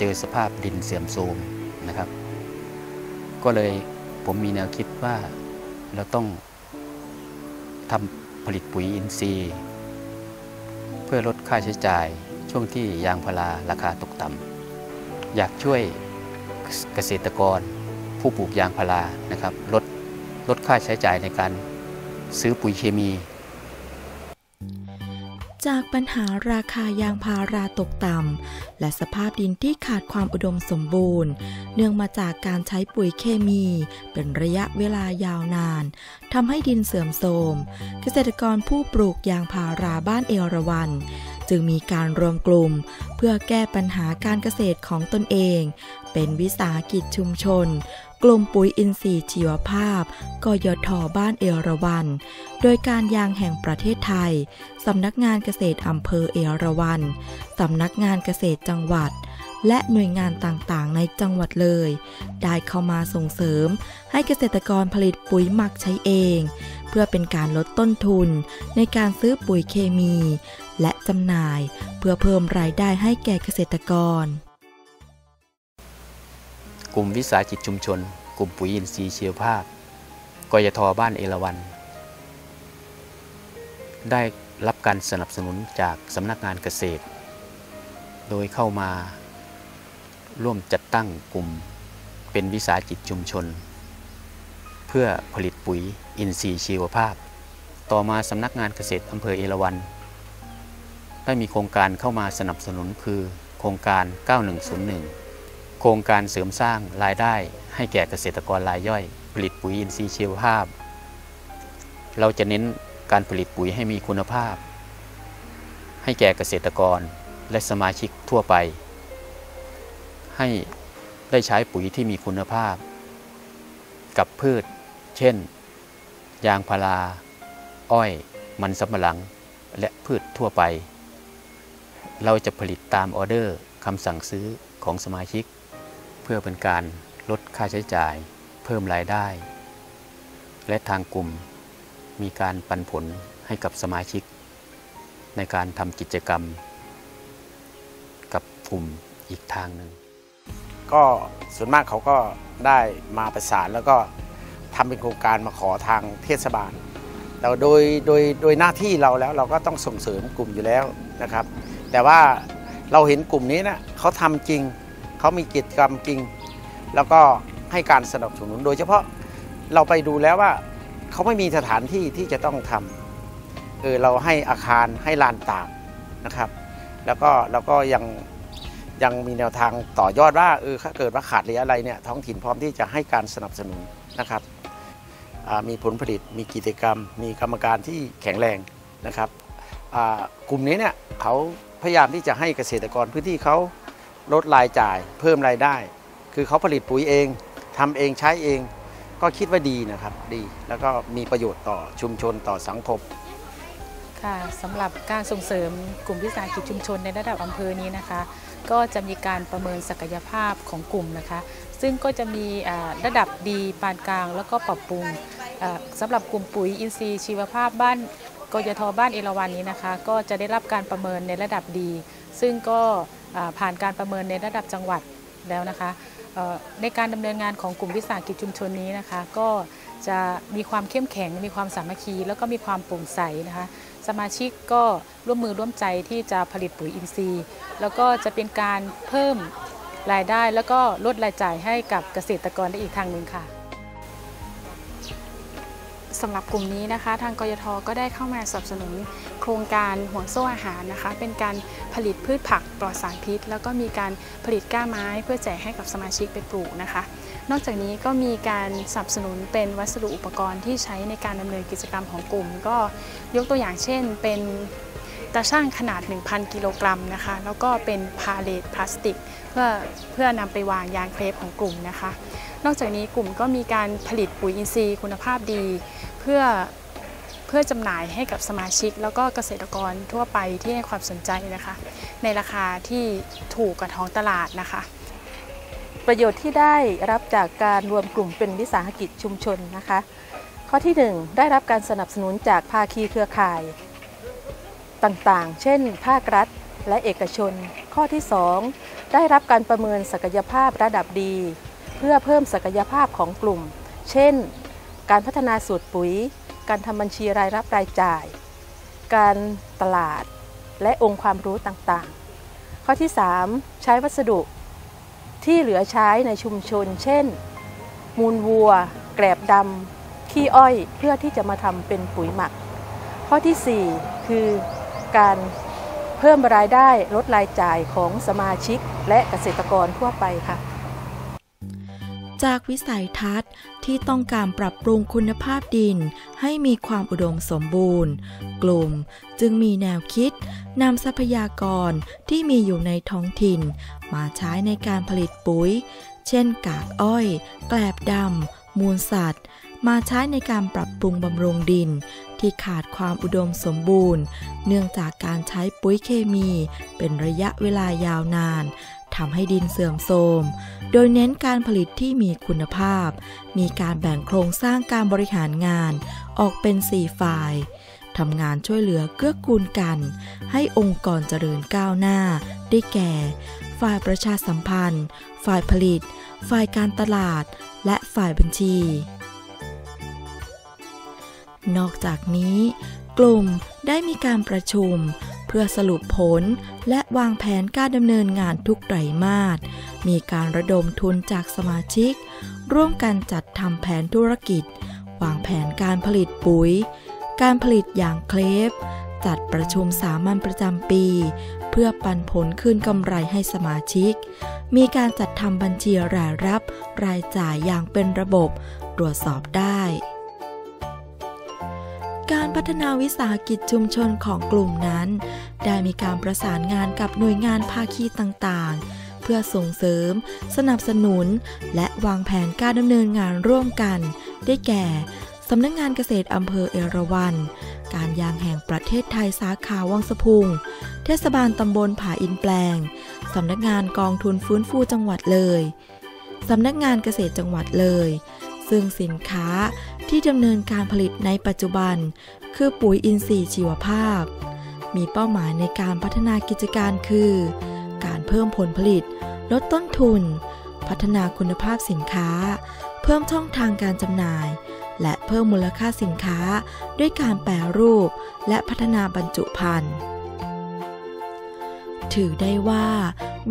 จอสภาพดินเสื่อมโทรมนะครับ ก็เลยผมมีแนวคิดว่าเราต้องทำผลิตปุ๋ยอินทรีย์ เพื่อลดค่าใช้จ่ายช่วงที่ยางพาราราคาตกต่ำอยากช่วยเกษตรกรผู้ปลูกยางพารานะครับลดลดค่าใช้จ่ายในการซื้อปุ๋ยเคมี จากปัญหาราคายางพาราตกต่ำ และสภาพดินที่ขาดความอุดมสมบูรณ์ เนื่องมาจากการใช้ปุ๋ยเคมี เป็นระยะเวลายาวนานทำให้ดินเสื่อมโทรม เกษตรกรผู้ปลูกยางพาราบ้านเอราวันจึงมีการรวมกลุ่ม เพื่อแก้ปัญหาการเกษตรของตนเอง เป็นวิสาหกิจชุมชน กลุ่มปุ๋ยอินทรีย์ชีวภาพกยทบ้านเอราวัน โดยการยางแห่งประเทศไทย สำนักงานเกษตรอำเภอเอราวัน สำนักงานเกษตรจังหวัด และหน่วยงานต่างๆ ในจังหวัดเลย ได้เข้ามาส่งเสริม ให้เกษตรกรผลิตปุ๋ยหมักใช้เอง เพื่อเป็นการลดต้นทุน ในการซื้อปุ๋ยเคมี และจำหน่าย เพื่อเพิ่มรายได้ให้แก่เกษตรกร ลุ่มวิสาหกิจชุมชน กลุ่มปุ๋ยอินทรีย์เชีวภาพกยทบ้านเอราวัน ได้รับการสนับสนุนจากสำนักงานเกษตร โดยเข้ามาร่วมจัดตั้งกลุ่มเป็นวิสาหกิจชุมชน เพื่อผลิตปุ๋ยอินทรีย์ชีวภาพ ต่อมาสำนักงานเกษตรอำเภอเอราวันได้มีโครงการเข้ามาสนับสนุนคือโครงการ 9101 โครงการเสริมสร้างรายได้ให้แก่เกษตรกรรายย่อย ผลิตปุ๋ยอินทรีย์ชีวภาพ เราจะเน้นการผลิตปุ๋ยให้มีคุณภาพ ให้แก่เกษตรกรและสมาชิกทั่วไป ให้ได้ใช้ปุ๋ยที่มีคุณภาพ กับพืช เช่น ยางพารา อ้อย มันสำปะหลัง และพืชทั่วไป เราจะผลิตตามออเดอร์คำสั่งซื้อของสมาชิก พื่อเป็นการลดค่าใช้จ่าย เพิ่มรายได้ และทางกลุ่มมีการปันผลให้กับสมาชิก ในการทำกิจกรรม กับกลุ่มอีกทางหนึ่งก็ส่วนมากเขาก็ได้มาประสานแล้วก็ทำเป็นโครงการมาขอทางเทศบาลแต่โดยโดยโดยหน้าที่เราแล้วเราก็ต้องส่งเสริมกลุ่มอยู่แล้วนะครับ แต่ว่าเราเห็นกลุ่มนี้นะเขาทำจริง เขามีกิจกรรมจริง แล้วก็ให้การสนับสนุน โดยเฉพาะเราไปดูแล้วว่าเขาไม่มีสถานที่ที่จะต้องทำเออเราให้อาคารให้ลานตากนะครับ แล้วก็เราก็ยังยังมีแนวทางต่อยอดว่าเออถ้าเกิดว่าขาดหรืออะไรเนี่ยท้องถิ่นพร้อมที่จะให้การสนับสนุนนะครับมีผลผลิตมีกิจกรรม มีกรรมการที่แข็งแรงนะครับกลุ่มนี้เนี่ยเขาพยายามที่จะให้เกษตรกรพื้นที่เขา ลดรายจ่าย เพิ่มรายได้ คือเขาผลิตปุ๋ยเองทำเองใช้เอง ก็คิดว่าดีนะครับดีแล้วก็มีประโยชน์ต่อชุมชนต่อสังคมค่ะสำหรับการส่งเสริมกลุ่มวิสาหกิจชุมชนในระดับอำเภอนี้นะคะ ก็จะมีการประเมินศักยภาพของกลุ่มนะคะ ซึ่งก็จะมีระดับดีปานกลาง แล้วก็ปรับปรุงสำหรับกลุ่มปุ๋ยอินทรีย์ชีวภาพบ้านกยทบ้านเอราวันนี้นะคะ ก็จะได้รับการประเมินในระดับดี ซึ่งก็ ผ่านการประเมินในระดับจังหวัดแล้วนะคะในการดำเนินงานของกลุ่มวิสาหกิจชุมชนนี้นะคะก็จะมีความเข้มแข็ง มีความสามัคคี แล้วก็มีความโปร่งใสนะคะสมาชิกก็ร่วมมือร่วมใจที่จะผลิตปุ๋ยอินทรีย์ แล้วก็จะเป็นการเพิ่มรายได้ แล้วก็ลดรายจ่ายให้กับเกษตรกรได้อีกทางหนึ่งค่ะ สำหรับกลุ่มนี้นะคะ ทางกยทก็ได้เข้ามาสนับสนุนโครงการห่วงโซ่อาหารนะคะ เป็นการผลิตพืชผักปลอดสารพิษ แล้วก็มีการผลิตก้าไม้เพื่อแจกให้กับสมาชิกไปปลูกนะคะ นอกจากนี้ก็มีการสนับสนุนเป็นวัสดุอุปกรณ์ที่ใช้ในการดำเนินกิจกรรมของกลุ่ม ก็ยกตัวอย่างเช่น เป็นตาช่างขนาด 1,000 กิโลกรัมนะคะ แล้วก็เป็นพาเลตพลาสติก เพื่อเพื่อนำไปวางยางเครปของกลุ่มนะคะ นอกจากนี้กลุ่มก็มีการผลิตปุ๋ยอินทรีย์คุณภาพดี เพื่อเพื่อจำหน่ายให้กับสมาชิก แล้วก็เกษตรกรทั่วไปที่ให้ความสนใจนะคะ ในราคาที่ถูกกว่าท้องตลาดนะคะ ประโยชน์ที่ได้รับจากการรวมกลุ่มเป็นวิสาหกิจชุมชนนะคะ ข้อที่ 1 ได้รับการสนับสนุนจากภาคีเครือข่ายต่างๆ เช่น ภาครัฐและเอกชน ข้อที่ 2 ได้รับการประเมินศักยภาพระดับดี เพื่อเพิ่มศักยภาพของกลุ่ม เช่น การพัฒนาสูตรปุ๋ย การทำบัญชีรายรับรายจ่าย การตลาด และองค์ความรู้ต่างๆ ข้อที่ 3 ใช้วัสดุที่เหลือใช้ในชุมชน เช่น มูลวัว แกลบดำขี้อ้อยเพื่อที่จะมาทำเป็นปุ๋ยหมัก ข้อที่ 4 คือการเพิ่มรายได้ลดรายจ่ายของสมาชิกและเกษตรกรทั่วไปค่ะ จากวิสัยทัศน์ที่ต้องการปรับปรุงคุณภาพดินให้มีความอุดมสมบูรณ์ กลุ่มจึงมีแนวคิดนำทรัพยากรที่มีอยู่ในท้องถิ่น มาใช้ในการผลิตปุ๋ย เช่นกากอ้อย แกลบดำ มูลสัตว์ มาใช้ในการปรับปรุงบำรุงดิน ที่ขาดความอุดมสมบูรณ์ เนื่องจากการใช้ปุ๋ยเคมีเป็นระยะเวลายาวนาน ทำให้ดินเสื่อมโทรม โดยเน้นการผลิตที่มีคุณภาพ มีการแบ่งโครงสร้างการบริหารงาน ออกเป็น 4 ฝ่ายทำงานช่วยเหลือเกื้อกูลกัน ให้องค์กรเจริญก้าวหน้า ได้แก่ ฝ่ายประชาสัมพันธ์ ฝ่ายผลิต ฝ่ายการตลาด และฝ่ายบัญชี นอกจากนี้ กลุ่มได้มีการประชุม เพื่อสรุปผลและวางแผนการดำเนินงานทุกไตรมาส มีการระดมทุนจากสมาชิก ร่วมกันจัดทำแผนธุรกิจ วางแผนการผลิตปุ๋ย การผลิตอย่างเคลฟจัดประชุมสามัญประจำปี เพื่อปันผลคืนกำไรให้สมาชิก มีการจัดทำบัญชีรายรับ รายจ่ายอย่างเป็นระบบ ตรวจสอบได้ การพัฒนาวิสาหกิจชุมชนของกลุ่มนั้น ได้มีการประสานงานกับหน่วยงานภาคีต่างๆ เพื่อส่งเสริม สนับสนุน และวางแผนการดำเนินงานร่วมกัน ได้แก่สำนักงงานเกษตรอำเภอเอราวัณการยางแห่งประเทศไทยสาขาวังสะพุง เทศบาลตำบลผาอินแปลง สำนักงานกองทุนฟื้นฟูจังหวัดเลย สำนักงานเกษตรจังหวัดเลย ซึ่งสินค้าที่ดำเนินการผลิตในปัจจุบัน คือปุ๋ยอินทรีย์ชีวภาพ มีเป้าหมายในการพัฒนากิจการคือ การเพิ่มผลผลิต ลดต้นทุน พัฒนาคุณภาพสินค้า เพิ่มช่องทางการจำหน่าย และเพิ่มมูลค่าสินค้า ด้วยการแปรรูป และพัฒนาบรรจุภัณฑ์ถือได้ว่า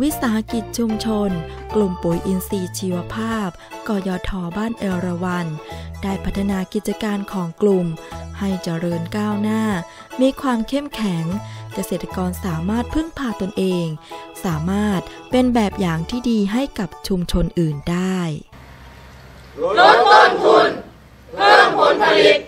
วิสาหกิจชุมชน กลุ่มปุ๋ยอินทรีย์ชีวภาพ กยทบ้านเอราวัน ได้พัฒนากิจการของกลุ่ม ให้เจริญก้าวหน้า มีความเข้มแข็ง เกษตรกรสามารถพึ่งพาตนเอง สามารถเป็นแบบอย่างที่ดีให้กับชุมชนอื่นได้ ลดต้นทุน เพิ่มผลผลิต